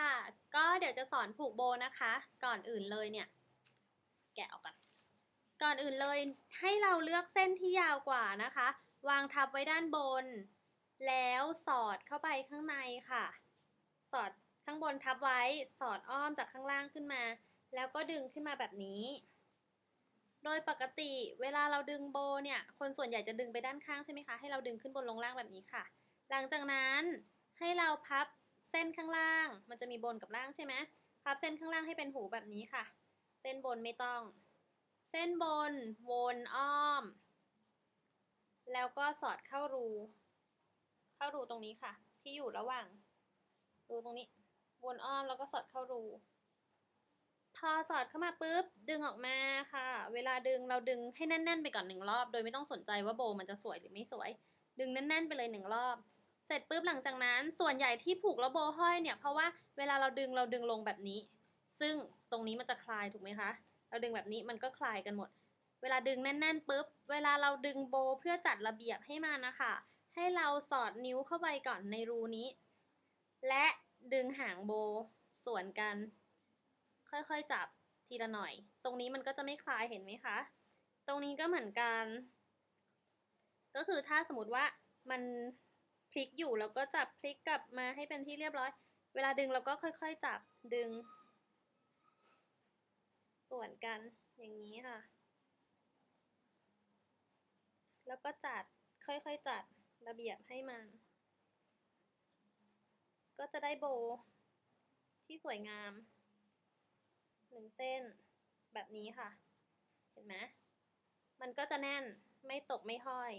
ค่ะ ก็เดี๋ยวจะสอนผูกโบนะคะ ก่อนอื่นเลยเนี่ย แกะออกก่อน ก่อนอื่นเลยให้เราเลือกเส้นที่ยาวกว่านะคะ วางทับไว้ด้านบน แล้วสอดเข้าไปข้างในค่ะ สอดข้างบนทับไว้ สอดอ้อมจากข้างล่างขึ้นมา แล้วก็ดึงขึ้นมาแบบนี้ โดยปกติเวลาเราดึงโบเนี่ย คนส่วนใหญ่จะดึงไปด้านข้างใช่ไหมคะ ให้เราดึงขึ้นบนลงล่างแบบนี้ค่ะ หลังจากนั้นให้เราพับ เส้นข้างล่าง มันจะมีบนกับล่างใช่ไหมพับเส้นข้างล่างให้เป็นหูแบบนี้ค่ะ เส้นบนไม่ต้อง เส้นบนวนอ้อม แล้วก็สอดเข้ารู เข้ารูตรงนี้ค่ะ ที่อยู่ระหว่าง รูตรงนี้ วนอ้อมแล้วก็สอดเข้ารูพอสอดเข้ามาปุ๊บ ดึงออกมาค่ะ เวลาดึงเราดึงให้แน่น ๆ ไปก่อนหนึ่งรอบ โดยไม่ต้องสนใจว่าโบมันจะสวยหรือไม่สวย ดึงแน่น ๆ ไปเลยหนึ่งรอบ เสร็จปุ๊บหลังจากนั้นส่วนใหญ่ที่ผูกแล้วโบห้อยเนี่ยเพราะว่าเวลาเราดึงเราดึงลงแบบนี้ ซึ่งตรงนี้มันจะคลายถูกไหมคะ เราดึงแบบนี้มันก็คลายกันหมด เวลาดึงแน่นๆปุ๊บเวลาเราดึงโบเพื่อจัดระเบียบให้มันนะคะ ให้เราสอดนิ้วเข้าไปก่อนในรูนี้ และดึงหางโบส่วนกัน ค่อยๆจับทีละหน่อย ตรงนี้มันก็จะไม่คลายเห็นไหมคะ ตรงนี้ก็เหมือนกัน ก็คือถ้าสมมติว่ามัน พลิกอยู่แล้วก็จับพลิกกลับมาให้เป็นที่เรียบร้อย เวลาดึงเราก็ค่อยๆจับดึง ส่วนกันอย่างนี้ค่ะ แล้วก็จัดค่อยๆจัดระเบียบให้มัน ก็จะได้โบที่สวยงามหนึ่งเส้นแบบนี้ค่ะ เห็นไหมมันก็จะแน่นไม่ตกไม่ห้อย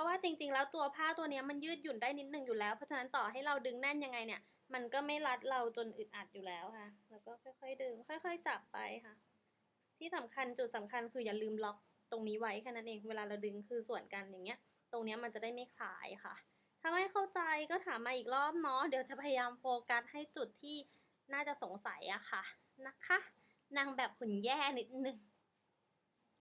ราะว่าจริงๆ แล้วตัวผ้าตัวนี้มันยืดหยุ่นได้นิดนึงอยู่แล้ว เพราะฉะนั้นต่อให้เราดึงแน่นยังไงเนี่ย มันก็ไม่รัดเราจนอึดอัดอยู่แล้วค่ะ แล้วก็ค่อยๆ ดึง ค่อย ๆ จับไปค่ะ ที่สำคัญจุดสำคัญคืออย่าลืมล็อกตรงนี้ไว้แค่นั้นเอง เวลาเราดึงคือส่วนกันอย่างเงี้ย ตรงนี้มันจะได้ไม่คลายค่ะ ถ้าไม่เข้าใจก็ถามมาอีกรอบเนาะ เดี๋ยวจะพยายามโฟกัสให้จุดที่น่าจะสงสัยอะค่ะ นะคะ นางแบบหุ่นแย่นิดนึง